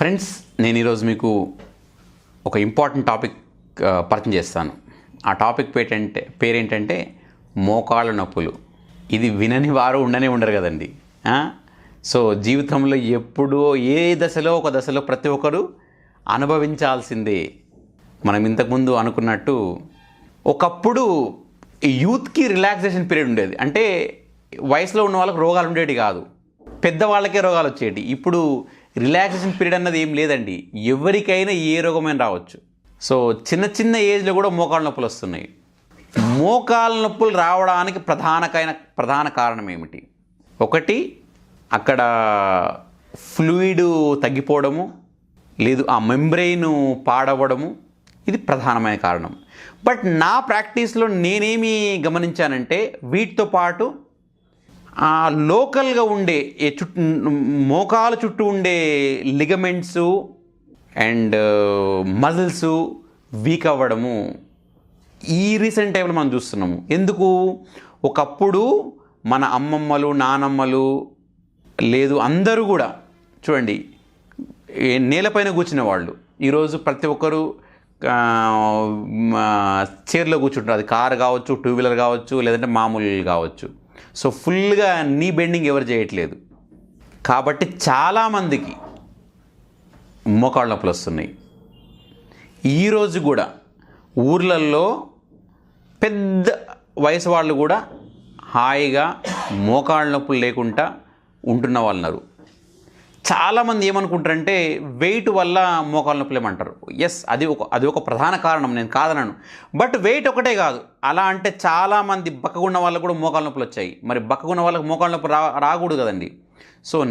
Friends నేను ఈరోజు మీకు ఒక ఇంపార్టెంట్ టాపిక్ పరిచయం చేస్తాను. ఆ టాపిక్ పేటంటే పేరేంటంటే మోకాళ్ళ నొప్పులు. ఇది వినని వారు ఉండనే ఉండరు కదండి. సో జీవితంలో ఎప్పుడో ఏ దశలో ఒక దశలో ప్రతి ఒక్కరు అనుభవించాల్సిందే. మనం ఇంతకుముందు అనుకున్నట్టు ఒకప్పుడు యూత్కి రిలాక్సేషన్ పీరియడ్ ఉండేది. అంటే వయసులో ఉన్న వాళ్ళకి రోగాలు ఉండేవి కాదు. పెద్దవాళ్ళకే రోగాలు వచ్చేటి. ఇప్పుడు రిలాక్సేషన్ పీరియడ్ అన్నది ఏం లేదండి. ఎవరికైనా ఏ రోగమైనా రావచ్చు. సో చిన్న చిన్న ఏజ్లో కూడా మోకాళ్ళ నొప్పులు వస్తున్నాయి. మోకాళ్ళ నొప్పులు రావడానికి ప్రధానకైన ప్రధాన కారణం ఏమిటి? ఒకటి అక్కడ ఫ్లూయిడ్ తగ్గిపోవడము లేదు ఆ మెంబ్రెయిన్ పాడవడము ఇది ప్రధానమైన కారణం. బట్ నా ప్రాక్టీస్లో నేనేమి గమనించానంటే వీటితో పాటు ఆ లోకల్గా ఉండే చుట్టూ మోకాల చుట్టూ ఉండే లిగమెంట్స్ అండ్ మజిల్స్ వీక్ అవ్వడము ఈ రీసెంట్ టైంలో మనం చూస్తున్నాము. ఎందుకు? ఒకప్పుడు మన అమ్మమ్మలు నానమ్మలు లేదు అందరూ కూడా చూడండి నేలపైన కూర్చునే వాళ్ళు. ఈరోజు ప్రతి ఒక్కరు ఆ, చైర్లో కూర్చుంటారు అది కారు కావచ్చు టూ వీలర్ కావచ్చు లేదంటే మామూలు కావచ్చు. సో ఫుల్గా నీ బెండింగ్ ఎవరు చేయట్లేదు. కాబట్టి చాలామందికి మోకాళ్ళ నొప్పులు వస్తున్నాయి ఈరోజు కూడా ఊర్లల్లో పెద్ద వయసు వాళ్ళు కూడా హాయిగా మోకాళ్ళ నొప్పులు లేకుండా ఉంటున్న వాళ్ళు ఉన్నారు చాలామంది ఏమనుకుంటారంటే వెయిట్ వల్ల మోకాలు నొప్పులు ఏమంటారు ఎస్ అది ఒక అది ఒక ప్రధాన కారణం నేను కాదనను. బట్ వెయిట్ ఒకటే కాదు. అలా అంటే చాలామంది బక్కగున్న వాళ్ళకు కూడా మోకాలు నొప్పులు వచ్చాయి. మరి బక్కగున్న వాళ్ళకి మోకాలు నొప్పి రా రాకూడదు కదండి. సో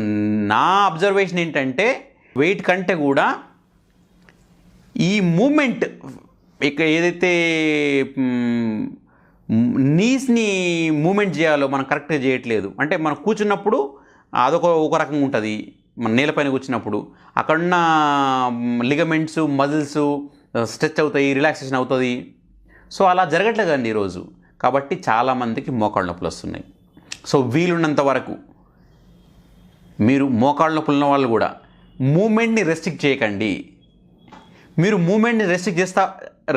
నా అబ్జర్వేషన్ ఏంటంటే వెయిట్ కంటే కూడా ఈ మూమెంట్ ఇక ఏదైతే నీస్ని మూమెంట్ చేయాలో మనం కరెక్ట్గా చేయట్లేదు. అంటే మనం కూర్చున్నప్పుడు అదొక ఒక రకంగా ఉంటుంది. నేలపైన కూర్చున్నప్పుడు అక్కడున్న లిగమెంట్స్ మజిల్స్ స్ట్రెచ్ అవుతాయి రిలాక్సేషన్ అవుతుంది. సో అలా జరగట్లేదు అండి ఈరోజు. కాబట్టి చాలామందికి మోకాళ్ళ నొప్పులు వస్తున్నాయి. సో వీలున్నంత వరకు మీరు మోకాళ్ళ నొప్పులు ఉన్న వాళ్ళు కూడా మూమెంట్ని రెస్ట్రిక్ట్ చేయకండి. మీరు మూమెంట్ని రెస్ట్రిక్ట్ చేస్తా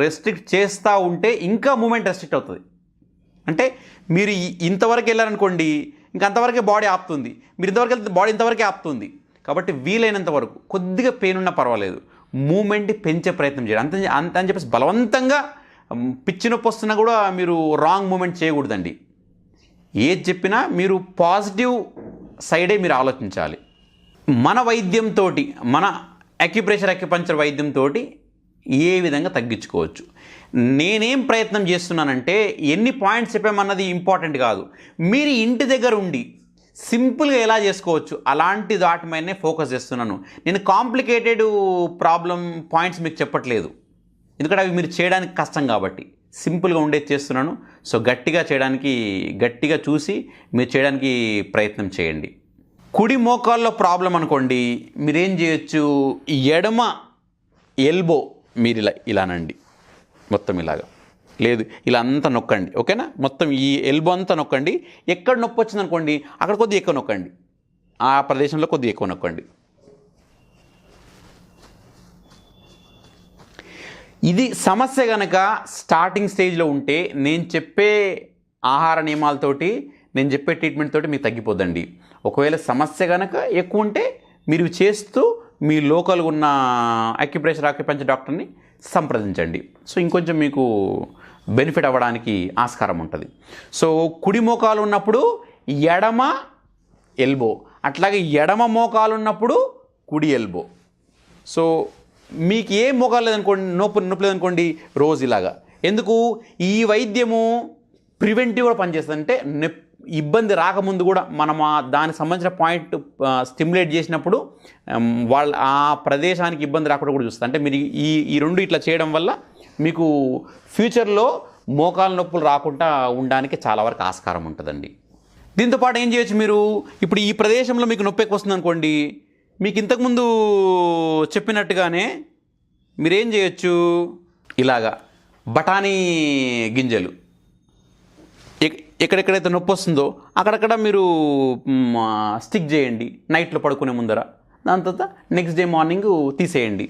రెస్ట్రిక్ట్ చేస్తూ ఉంటే ఇంకా మూమెంట్ రెస్ట్రిక్ట్ అవుతుంది. అంటే మీరు ఇంతవరకు వెళ్ళారనుకోండి ఇంక అంతవరకే బాడీ ఆపుతుంది. మీరు ఇంతవరకు వెళ్తే బాడీ ఇంతవరకే ఆపుతుంది. కాబట్టి వీలైనంత వరకు కొద్దిగా పెయిన్ ఉన్నా పర్వాలేదు. మూమెంట్ పెంచే ప్రయత్నం చేయండి. అంత అంత అని చెప్పేసి బలవంతంగా పిచ్చి నొప్పి వస్తున్నా కూడా మీరు రాంగ్ మూమెంట్ చేయకూడదండి. ఏది చెప్పినా మీరు పాజిటివ్ సైడే మీరు ఆలోచించాలి. మన వైద్యంతో మన అక్యుప్రెషర్ అక్యుపంచర్ వైద్యంతో ఏ విధంగా తగ్గించుకోవచ్చు. నేనేం ప్రయత్నం చేస్తున్నానంటే ఎన్ని పాయింట్స్ చెప్పామన్నది ఇంపార్టెంట్ కాదు. మీరు ఇంటి దగ్గర ఉండి సింపుల్గా ఎలా చేసుకోవచ్చు? అలాంటి దాటి మీదనే ఫోకస్ చేస్తున్నాను. నేను కాంప్లికేటెడ్ ప్రాబ్లం పాయింట్స్ మీకు చెప్పట్లేదు. ఎందుకంటే అవి మీరు చేయడానికి కష్టం కాబట్టి. సింపుల్గా ఉండేది చేస్తున్నాను. సో గట్టిగా చేయడానికి గట్టిగా చూసి మీరు చేయడానికి ప్రయత్నం చేయండి. కుడి మోకాల్లో ప్రాబ్లం అనుకోండి. మీరేం చేయొచ్చు? ఎడమ ఎల్బో మీరు ఇలా ఇలానండి. మొత్తం ఇలాగా. లేదు ఇలా అంతా నొక్కండి ఓకేనా? మొత్తం ఈ ఎల్బో అంతా నొక్కండి. ఎక్కడ నొప్పి వచ్చింది అనుకోండి అక్కడ కొద్దిగా ఎక్కువ నొక్కండి. ఆ ప్రదేశంలో కొద్దిగా ఎక్కువ నొక్కండి. ఇది సమస్య కనుక స్టార్టింగ్ స్టేజ్లో ఉంటే నేను చెప్పే ఆహార నియమాలతోటి నేను చెప్పే ట్రీట్మెంట్ తోటి మీకు తగ్గిపోద్దండి. ఒకవేళ సమస్య కనుక ఎక్కువ ఉంటే మీరు చేస్తూ మీ లోకల్గా ఉన్న అక్యుప్రెషర్ ఆక్యుపెంచర్ డాక్టర్ని సంప్రదించండి. సో ఇంకొంచెం మీకు బెనిఫిట్ అవ్వడానికి ఆస్కారం ఉంటుంది. సో కుడి మోకాలు ఉన్నప్పుడు ఎడమ ఎల్బో. అట్లాగే ఎడమ మోకాలు ఉన్నప్పుడు కుడి ఎల్బో. సో మీకు ఏ మోకాలు లేదనుకోండి నొప్పి నొప్పి లేదనుకోండి రోజు ఇలాగా. ఎందుకు? ఈ వైద్యము ప్రివెంటివ్ కూడా పనిచేస్తుంది అంటే నెప్ ఇబ్బంది రాకముందు కూడా మనం దానికి సంబంధించిన పాయింట్ స్టిమ్యులేట్ చేసినప్పుడు వాళ్ళ ఆ ప్రదేశానికి ఇబ్బంది రాకుండా కూడా చూస్తారు. అంటే మీరు ఈ ఈ రెండు ఇట్లా చేయడం వల్ల మీకు ఫ్యూచర్లో మోకాలు నొప్పులు రాకుండా ఉండడానికి చాలా వరకు ఆస్కారం ఉంటుందండి. దీంతో పాటు ఏం చేయొచ్చు మీరు? ఇప్పుడు ఈ ప్రదేశంలో మీకు నొప్పి ఎక్కువ వస్తుంది అనుకోండి మీకు ఇంతకుముందు చెప్పినట్టుగానే మీరేం చేయొచ్చు? ఇలాగా బఠానీ గింజలు. ఎక్కడెక్కడైతే నొప్పి వస్తుందో అక్కడక్కడ మీరు స్టిక్ చేయండి నైట్లో పడుకునే ముందర. దాని తర్వాత నెక్స్ట్ డే మార్నింగ్ తీసేయండి.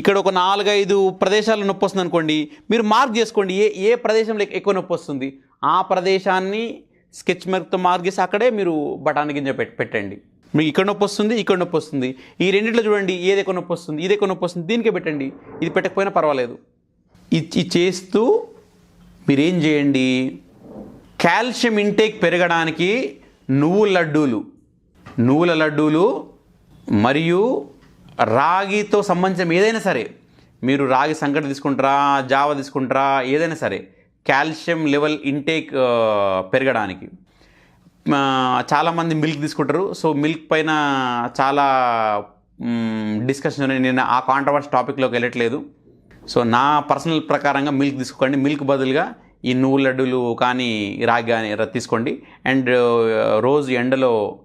ఇక్కడ ఒక నాలుగైదు ప్రదేశాలు నొప్పి వస్తుంది అనుకోండి మీరు మార్క్ చేసుకోండి ఏ ఏ ప్రదేశంలో ఎక్కువ నొప్పి వస్తుంది. ఆ ప్రదేశాన్ని స్కెచ్ మార్క్తో మార్క్ చేసి అక్కడే మీరు బఠాని గింజ పెట్టి పెట్టండి. మీకు ఇక్కడ నొప్పి వస్తుంది ఇక్కడ నొప్పి వస్తుంది. ఈ రెండిట్లో చూడండి ఏది ఎక్కువ నొప్పి వస్తుంది ఇది ఎక్కువ నొప్పి వస్తుంది దీనికే పెట్టండి. ఇది పెట్టకపోయినా పర్వాలేదు. ఇది చేస్తూ మీరేం చేయండి? కాల్షియం ఇంటేక్ పెరగడానికి నువ్వుల లడ్డూలు. నువ్వుల లడ్డూలు మరియు రాగితో సంబంధించిన ఏదైనా సరే. మీరు రాగి సంకట తీసుకుంటారా జావ తీసుకుంటారా ఏదైనా సరే. కాల్షియం లెవెల్ ఇంటేక్ పెరగడానికి. చాలామంది మిల్క్ తీసుకుంటారు. సో మిల్క్ పైన చాలా డిస్కషన్ నేను ఆ కాంట్రవర్స్ టాపిక్లోకి వెళ్ళట్లేదు. సో నా పర్సనల్ ప్రకారంగా మిల్క్ తీసుకోండి మిల్క్ బదులుగా ఈ నువ్వు లడ్డూలు కానీ రాగి కానీ తీసుకోండి. అండ్ రోజు ఎండలో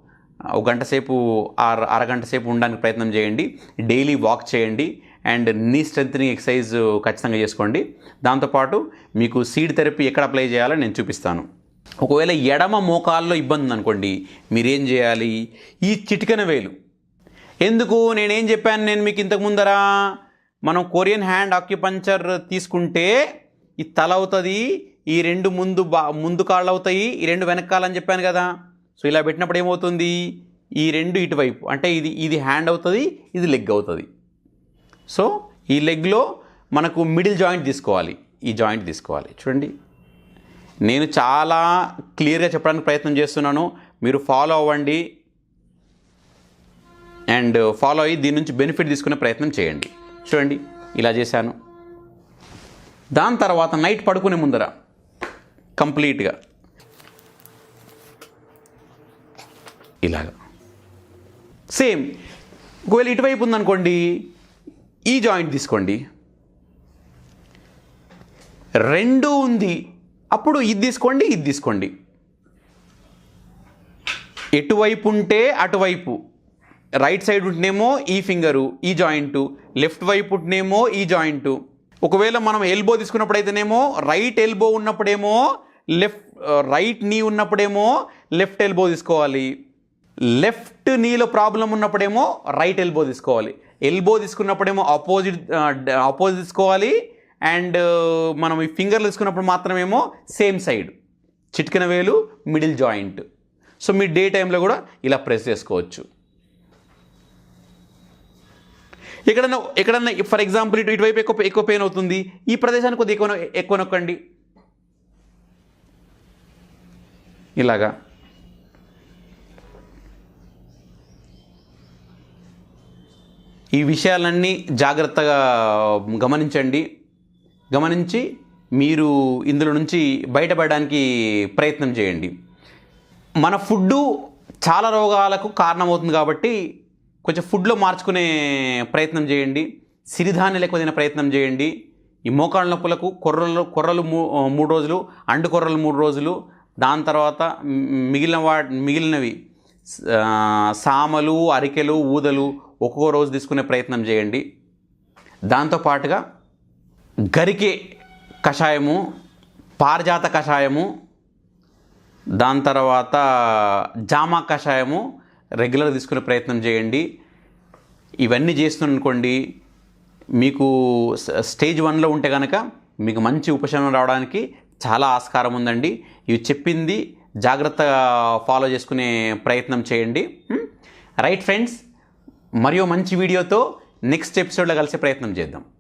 ఒక గంట సేపు అర అరగంట సేపు ఉండడానికి ప్రయత్నం చేయండి. డైలీ వాక్ చేయండి. అండ్ నీ స్ట్రెంగ్ ఎక్సర్సైజ్ ఖచ్చితంగా చేసుకోండి. దాంతోపాటు మీకు సీడ్ థెరపీ ఎక్కడ అప్లై చేయాలో నేను చూపిస్తాను. ఒకవేళ ఎడమ మోకాల్లో ఇబ్బంది అనుకోండి మీరేం చేయాలి? ఈ చిటికన వేలు. ఎందుకు? నేనేం చెప్పాను నేను మీకు ఇంతకు ముందరా? మనం కొరియన్ హ్యాండ్ ఆక్యుపంచర్ తీసుకుంటే ఈ తల అవుతుంది ఈ రెండు ముందు బా ముందు కాళ్ళు అవుతాయి ఈ రెండు వెనకాలని అని చెప్పాను కదా. సో ఇలా పెట్టినప్పుడు ఏమవుతుంది? ఈ రెండు ఇటువైపు అంటే ఇది ఇది హ్యాండ్ అవుతుంది ఇది లెగ్ అవుతుంది. సో ఈ లెగ్లో మనకు మిడిల్ జాయింట్ తీసుకోవాలి. ఈ జాయింట్ తీసుకోవాలి. చూడండి. నేను చాలా క్లియర్గా చెప్పడానికి ప్రయత్నం చేస్తున్నాను. మీరు ఫాలో అవ్వండి. అండ్ ఫాలో అయ్యి దీని నుంచి బెనిఫిట్ తీసుకునే ప్రయత్నం చేయండి. చూడండి. ఇలా చేశాను. దాని తర్వాత నైట్ పడుకునే ముందర కంప్లీట్గా ఇలాగా. సేమ్ ఒకవేళ ఇటువైపు ఉందనుకోండి ఈ జాయింట్ తీసుకోండి. రెండు ఉంది అప్పుడు ఇది తీసుకోండి ఇది తీసుకోండి. ఎటువైపు ఉంటే అటువైపు రైట్ సైడ్ ఉంటేనేమో ఈ ఫింగరు ఈ జాయింటు లెఫ్ట్ వైపు ఉంటేనేమో ఈ జాయింటు. ఒకవేళ మనం ఎల్బో తీసుకున్నప్పుడు అయితేనేమో రైట్ ఎల్బో ఉన్నప్పుడేమో లెఫ్ట్ రైట్ నీ ఉన్నప్పుడేమో లెఫ్ట్ ఎల్బో తీసుకోవాలి. లెఫ్ట్ నీలో ప్రాబ్లం ఉన్నప్పుడేమో రైట్ ఎల్బో తీసుకోవాలి. ఎల్బో తీసుకున్నప్పుడేమో ఆపోజిట్ ఆపోజిట్ uh, తీసుకోవాలి. అండ్ uh, మనం ఈ ఫింగర్లు తీసుకున్నప్పుడు మాత్రమేమో సేమ్ సైడ్ చిట్కిన వేలు మిడిల్ జాయింట్ సో మీ డే టైంలో కూడా ఇలా ప్రెస్ చేసుకోవచ్చు. ఎక్కడన్నా ఎక్కడన్నా ఫర్ ఎగ్జాంపుల్ ఇటు ఇటువైపు ఎక్కువ ఎక్కువ పెయిన్ అవుతుంది. ఈ ప్రదేశానికి కొద్దిగా ఎక్కువ ఎక్కువ నొక్కండి. ఇలాగా. ఈ విషయాలన్నీ జాగ్రత్తగా గమనించండి. గమనించి మీరు ఇందులో నుంచి బయటపడడానికి ప్రయత్నం చేయండి. మన ఫుడ్డు చాలా రోగాలకు కారణమవుతుంది కాబట్టి కొంచెం ఫుడ్లో మార్చుకునే ప్రయత్నం చేయండి. సిరిధాన్యాలు ఎక్కువ తినే ప్రయత్నం చేయండి. ఈ మోకాళ్ళ నొప్పులకు కొర్రలు కొర్రలు మూ మూడు రోజులు అండు కొర్రలు మూడు రోజులు దాని తర్వాత మిగిలిన వా మిగిలినవి సామలు అరికెలు ఊదలు ఒక్కొక్క రోజు తీసుకునే ప్రయత్నం చేయండి. దాంతోపాటుగా గరికే కషాయము పారిజాత కషాయము దాని తర్వాత జామా కషాయము రెగ్యులర్ తీసుకునే ప్రయత్నం చేయండి. ఇవన్నీ చేస్తున్ననుకోండి మీకు స్టేజ్ వన్లో ఉంటే కనుక మీకు మంచి ఉపశమనం రావడానికి చాలా ఆస్కారం ఉందండి. ఇవి చెప్పింది జాగ్రత్తగా ఫాలో చేసుకునే ప్రయత్నం చేయండి. రైట్ ఫ్రెండ్స్ మరియు మంచి వీడియోతో నెక్స్ట్ ఎపిసోడ్లో కలిసే ప్రయత్నం చేద్దాం.